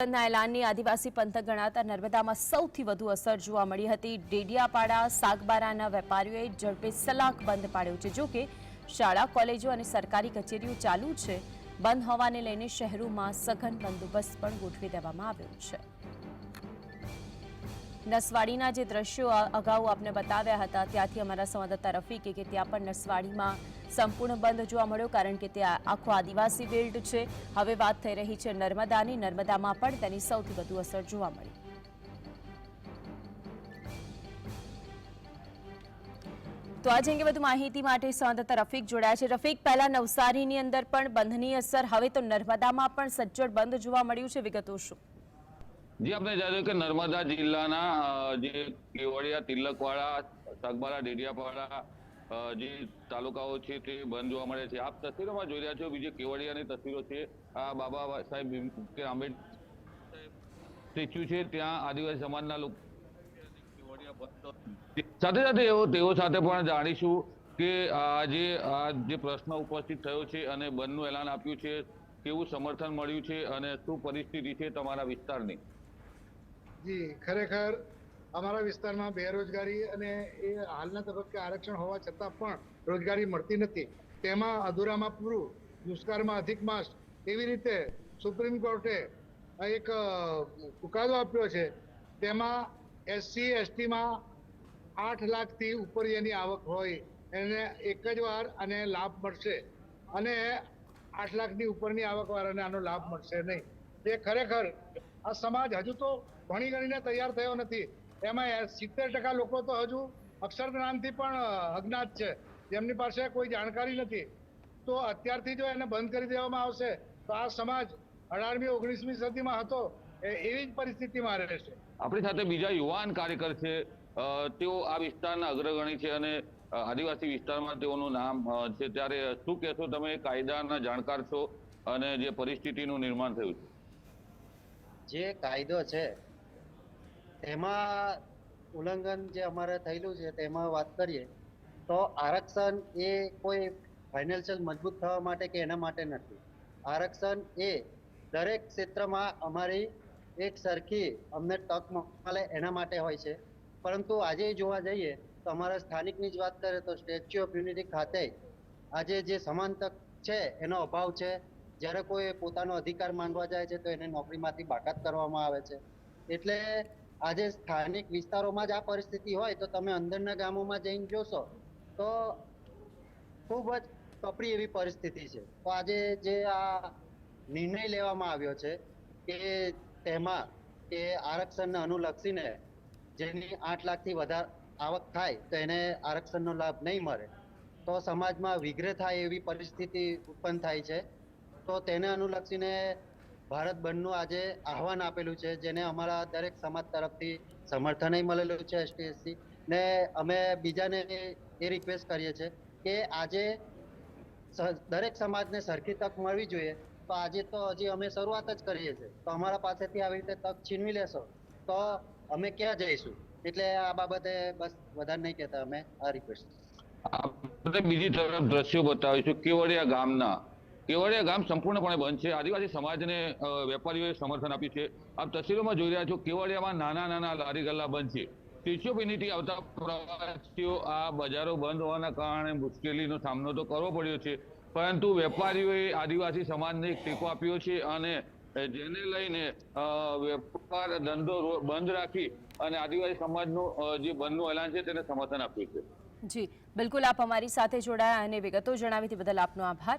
બંધના એલાનની આદિવાસી પંથક ગણાતા નર્મદામાં સૌથી વધુ અસર જોવા મળી હતી. ડેડિયાપાડા, સાગબારાના વેપારીઓએ ઝડપે સલાક બંધ પાડ્યો છે. જોકે શાળા, કોલેજો અને સરકારી કચેરીઓ ચાલુ છે. બંધ હોવાને લઈને શહેરોમાં સઘન બંદોબસ્ત પણ ગોઠવી દેવામાં આવ્યો છે. નસવાડીના જે દ્રશ્યો અગાઉ આપને બતાવ્યા હતા, ત્યાંથી અમારા સંવાદદાતા રફીકે કે ત્યાં પણ નસવાડીમાં સંપૂર્ણ બંધ જોવા મળ્યો કારણ કે ત્યાં આખો આદિવાસી બેલ્ટ છે. હવે વાત થઈ રહી છે નર્મદાની. નર્મદામાં પણ તેની સૌથી વધુ અસર જોવા મળી. તો આજે અંગે વધુ માહિતી માટે સંવાદદાતા રફીક જોડાયા છે. રફીક, પહેલા નવસારીની અંદર પણ બંધની અસર, હવે તો નર્મદામાં પણ સજ્જડ બંધ જોવા મળ્યું છે. વિગતો શું? જી આપણે જાણ્યું કે નર્મદા જિલ્લાના જે કેવડિયા, તિલકવાડા, સાગબારા, ડેડિયાપાડા જે તાલુકાઓ છે તે બંધ જોવા મળે છે. આપ તસવીરોમાં જોઈ રહ્યા છો, બીજી કેવડિયાની તસવીરો છે. આ બાબા સાહેબ ભીમ- કે આંબેડકર સ્ટેચ્યુ છે, ત્યાં આદિવાસી સમાજના લોકો સાથે સાથે એવો, તેઓ સાથે પણ જાણીશું કે આ જે આ જે પ્રશ્ન ઉપસ્થિત થયો છે અને બંધનું એલાન આપ્યું છે, કેવું સમર્થન મળ્યું છે અને શું પરિસ્થિતિ છે તમારા વિસ્તારની? જી, ખરેખર અમારા વિસ્તારમાં બેરોજગારી અને એ હાલના તબક્કે આરક્ષણ હોવા છતાં પણ રોજગારી મળતી નથી. તેમાં અધૂરામાં પૂરું, દુષ્કાળમાં અધિક માસ એવી રીતે સુપ્રીમ કોર્ટે એક ચુકાદો આપ્યો છે. તેમાં એસસી, એસટીમાં આઠ લાખથી ઉપર એની આવક હોય. એને એક જ વાર અને લાભ મળશે. અને આઠ લાખની ઉપરની આવકવાળાને આનો લાભ મળશે નહીં. તે ખરેખર આ સમાજ હજુ તો ભણી ગણીને તૈયાર થયો નથી. એમાં સિત્તેર ટકા લોકો તો હજુ અક્ષર પણ અજ્ઞાત છે. જેમની પાસે કોઈ જાણકારી નથી. તો અત્યારથી જો એને બંધ કરી દેવામાં આવશે, તો આ સમાજ અઢારમી, ઓગણીસમી સદીમાં હતો એવી જ પરિસ્થિતિમાં રહેશે. આપણી સાથે બીજા યુવાન કાર્યકર છે તેઓ આ વિસ્તારના અગ્રગણી છે અને આદિવાસી વિસ્તારમાં તેઓનું નામ છે. ત્યારે શું કહેશો તમે? કાયદાના જાણકાર છો અને જે પરિસ્થિતિનું નિર્માણ થયું છે. જે કાયદો છે તેમાં ઉલ્લંઘન જે અમારે થયેલું છે, તેમાં વાત કરીએ, તો આરક્ષણ એ કોઈ ફાઇનાન્શિયલ મજબૂત થવા માટે કે એના માટે નથી. આરક્ષણ એ દરેક ક્ષેત્રમાં અમારી એક સરખી અમને તક મળે એના માટે હોય છે. પરંતુ આજે જોવા જઈએ, તો અમારા સ્થાનિકની જ વાત કરીએ તો સ્ટેચ્યુ ઓફ યુનિટી ખાતે આજે જે સમાન તક છે, એનો અભાવ છે જ્યારે કોઈ પોતાનો અધિકાર માંગવા જાય છે તો એને નોકરીમાંથી બાકાત કરવામાં આવે છે. એટલે આજે સ્થાનિક વિસ્તારોમાં જ આ પરિસ્થિતિ હોય તો તમે અંદરના ગામોમાં જઈને જોશો તો ખૂબ જ કપરી એવી પરિસ્થિતિ છે. તો આજે જે આ નિર્ણય લેવામાં આવ્યો છે કે તેમાં કે આરક્ષણને અનુલક્ષીને જેની આઠ લાખથી વધારે આવક થાય તો એને આરક્ષણનો લાભ નહીં મળે. તો સમાજમાં વિગ્રહ થાય એવી પરિસ્થિતિ ઉત્પન્ન થાય છે. તો તેને અનુલક્ષીને ભારત બંધનું આજે આહવાન આપેલું છે, જેને અમારા દરેક સમાજ તરફથી સમર્થન મળેલું છે એસટી ને અમે બીજાને એ રિક્વેસ્ટ કરીએ છીએ કે આજે દરેક સમાજને સરખી તક મળવી જોઈએ. તો આજે તો હજી અમે શરૂઆત જ કરીએ છીએ. તો અમારા પાસેથી આવી રીતે તક છીનવી લેશો, તો અમે ક્યાં જઈશું? એટલે આ બાબતે બસ વધારે નહીં કહેતા અમે આ રિક્વેસ્ટ બીજી તરફ દ્રશ્યો બતાવીશું. કેવડિયા ગામના કેવડિયા ગામ સંપૂર્ણપણે બંધ છે. આદિવાસી સમાજને વેપારીઓએ સમર્થન આપ્યું છે. આપ તસવીરોમાં જોઈ રહ્યા છો કેવડિયામાં નાના નાના લારી ગલ્લા બંધ છે. સ્ટેચ્યુ ઓફ યુનિટી આવતા પ્રવાસીઓ આ બજારો બંધ હોવાના કારણે મુશ્કેલીનો સામનો તો કરવો પડ્યો છે. પરંતુ વેપારીઓએ આદિવાસી સમાજને એક ટેકો આપ્યો છે અને જેને લઈને વેપાર ધંધો બંધ રાખી અને આદિવાસી સમાજનું જે બંધનું એલાન છે તેને સમર્થન આપ્યું છે. જી, બિલકુલ આપ અમારી સાથે જોડાયા અને વિગતો જણાવી બદલ આપનો આભાર.